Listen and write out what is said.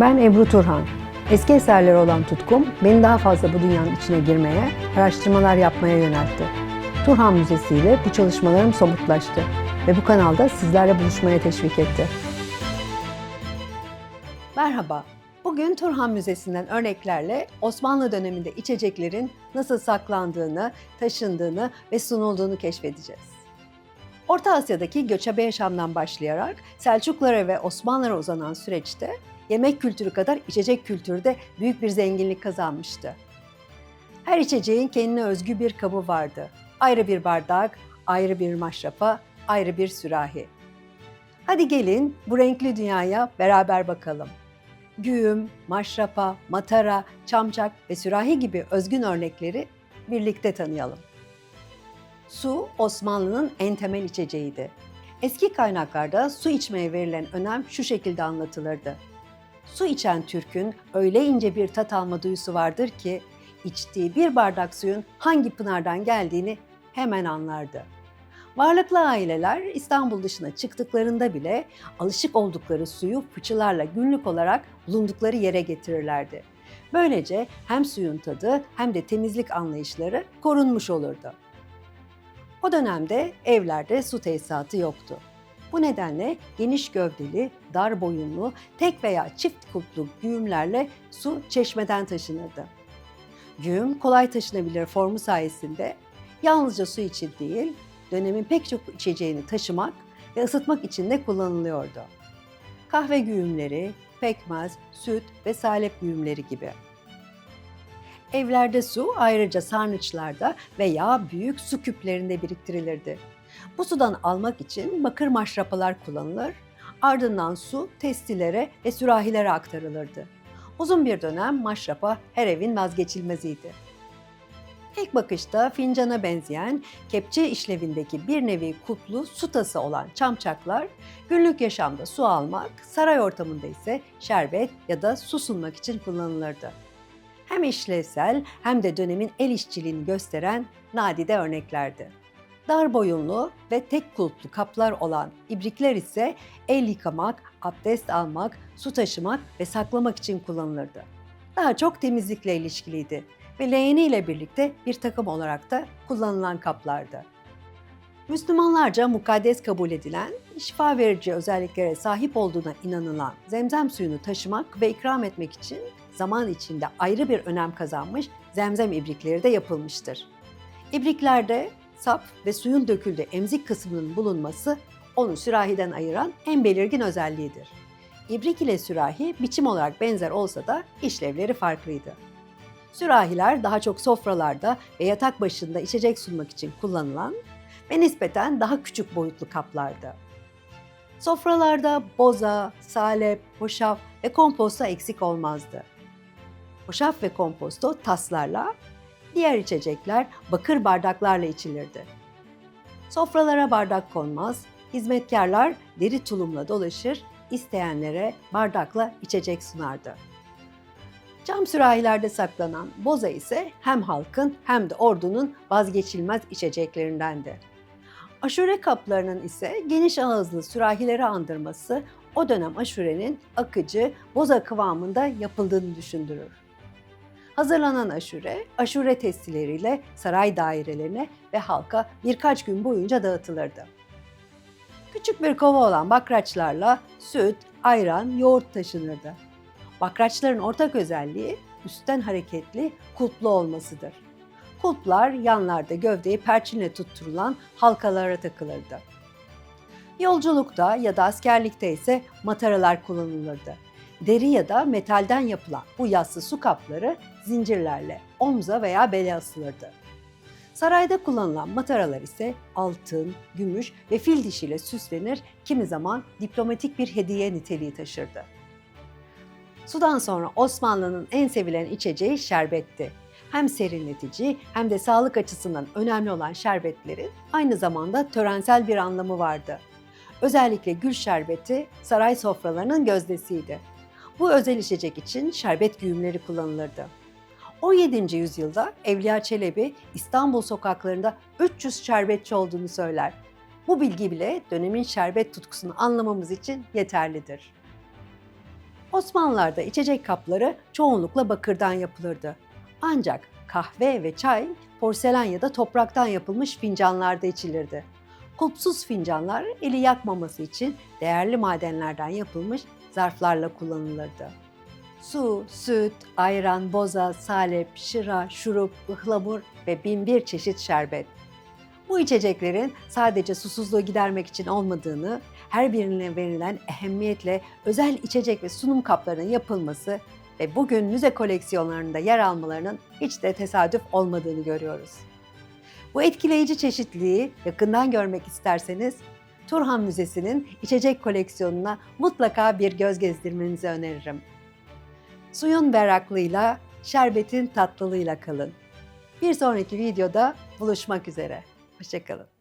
Ben Ebru Turhan. Eski eserleri olan tutkum beni daha fazla bu dünyanın içine girmeye, araştırmalar yapmaya yöneltti. Turhan Müzesi ile bu çalışmalarım somutlaştı ve bu kanalda sizlerle buluşmaya teşvik etti. Merhaba. Bugün Turhan Müzesi'nden örneklerle Osmanlı döneminde içeceklerin nasıl saklandığını, taşındığını ve sunulduğunu keşfedeceğiz. Orta Asya'daki göçebe yaşamdan başlayarak Selçuklara ve Osmanlılara uzanan süreçte yemek kültürü kadar içecek kültürü de büyük bir zenginlik kazanmıştı. Her içeceğin kendine özgü bir kabı vardı. Ayrı bir bardak, ayrı bir maşrafa, ayrı bir sürahi. Hadi gelin bu renkli dünyaya beraber bakalım. Güğüm, maşrapa, matara, çamçak ve sürahi gibi özgün örnekleri birlikte tanıyalım. Su Osmanlı'nın en temel içeceğiydi. Eski kaynaklarda su içmeye verilen önem şu şekilde anlatılırdı. Su içen Türk'ün öyle ince bir tat alma duyusu vardır ki içtiği bir bardak suyun hangi pınardan geldiğini hemen anlardı. Varlıklı aileler İstanbul dışına çıktıklarında bile alışık oldukları suyu fıçılarla günlük olarak bulundukları yere getirirlerdi. Böylece hem suyun tadı hem de temizlik anlayışları korunmuş olurdu. O dönemde evlerde su tesisatı yoktu. Bu nedenle geniş gövdeli, dar boyunlu, tek veya çift kulplu güğümlerle su çeşmeden taşınırdı. Güğüm kolay taşınabilir formu sayesinde yalnızca su için değil, dönemin pek çok içeceğini taşımak ve ısıtmak için de kullanılıyordu. Kahve güğümleri, pekmez, süt ve salep güğümleri gibi. Evlerde su ayrıca sarnıçlarda veya büyük su küplerinde biriktirilirdi. Bu sudan almak için bakır maşrapalar kullanılır, ardından su testilere ve sürahilere aktarılırdı. Uzun bir dönem maşrapa her evin vazgeçilmeziydi. İlk bakışta fincana benzeyen kepçe işlevindeki bir nevi kutlu su tası olan çamçaklar günlük yaşamda su almak, saray ortamında ise şerbet ya da su sunmak için kullanılırdı. Hem işlevsel hem de dönemin el işçiliğini gösteren nadide örneklerdi. Dar boyunlu ve tek kulplu kaplar olan ibrikler ise el yıkamak, abdest almak, su taşımak ve saklamak için kullanılırdı. Daha çok temizlikle ilişkiliydi ve leğeni ile birlikte bir takım olarak da kullanılan kaplardı. Müslümanlarca mukaddes kabul edilen, şifa verici özelliklere sahip olduğuna inanılan zemzem suyunu taşımak ve ikram etmek için zaman içinde ayrı bir önem kazanmış zemzem ibrikleri de yapılmıştır. İbriklerde sap ve suyun döküldüğü emzik kısmının bulunması onu sürahiden ayıran en belirgin özelliğidir. İbrik ile sürahi biçim olarak benzer olsa da işlevleri farklıydı. Sürahiler daha çok sofralarda ve yatak başında içecek sunmak için kullanılan ve nispeten daha küçük boyutlu kaplardı. Sofralarda boza, salep, hoşaf ve komposto eksik olmazdı. Hoşaf ve komposto taslarla, diğer içecekler bakır bardaklarla içilirdi. Sofralara bardak konmaz, hizmetkarlar deri tulumla dolaşır, isteyenlere bardakla içecek sunardı. Cam sürahilerde saklanan boza ise hem halkın hem de ordunun vazgeçilmez içeceklerindendi. Aşure kaplarının ise geniş ağızlı sürahileri andırması o dönem aşurenin akıcı, boza kıvamında yapıldığını düşündürür. Hazırlanan aşure, aşure testileriyle saray dairelerine ve halka birkaç gün boyunca dağıtılırdı. Küçük bir kova olan bakraçlarla süt, ayran, yoğurt taşınırdı. Bakraçların ortak özelliği üstten hareketli, kulplu olmasıdır. Kulplar yanlarda gövdeyi perçinle tutturulan halkalara takılırdı. Yolculukta ya da askerlikte ise mataralar kullanılırdı. Deri ya da metalden yapılan bu yassı su kapları zincirlerle omza veya bele asılırdı. Sarayda kullanılan mataralar ise altın, gümüş ve fil dişiyle süslenir, kimi zaman diplomatik bir hediye niteliği taşırdı. Sudan sonra Osmanlı'nın en sevilen içeceği şerbetti. Hem serinletici hem de sağlık açısından önemli olan şerbetlerin aynı zamanda törensel bir anlamı vardı. Özellikle gül şerbeti saray sofralarının gözdesiydi. Bu özel içecek için şerbet güğümleri kullanılırdı. 17. yüzyılda Evliya Çelebi İstanbul sokaklarında 300 şerbetçi olduğunu söyler. Bu bilgi bile dönemin şerbet tutkusunu anlamamız için yeterlidir. Osmanlılar'da içecek kapları çoğunlukla bakırdan yapılırdı. Ancak kahve ve çay porselen ya da topraktan yapılmış fincanlarda içilirdi. Kulpsuz fincanlar eli yakmaması için değerli madenlerden yapılmış zarflarla kullanılırdı. Su, süt, ayran, boza, salep, şıra, şurup, ıhlamur ve binbir çeşit şerbet. Bu içeceklerin sadece susuzluğu gidermek için olmadığını, her birine verilen ehemmiyetle özel içecek ve sunum kaplarının yapılması ve bugün müze koleksiyonlarında yer almalarının hiç de tesadüf olmadığını görüyoruz. Bu etkileyici çeşitliliği yakından görmek isterseniz Turhan Müzesi'nin içecek koleksiyonuna mutlaka bir göz gezdirmenizi öneririm. Suyun berraklığıyla, şerbetin tatlılığıyla kalın. Bir sonraki videoda buluşmak üzere. Hoşçakalın.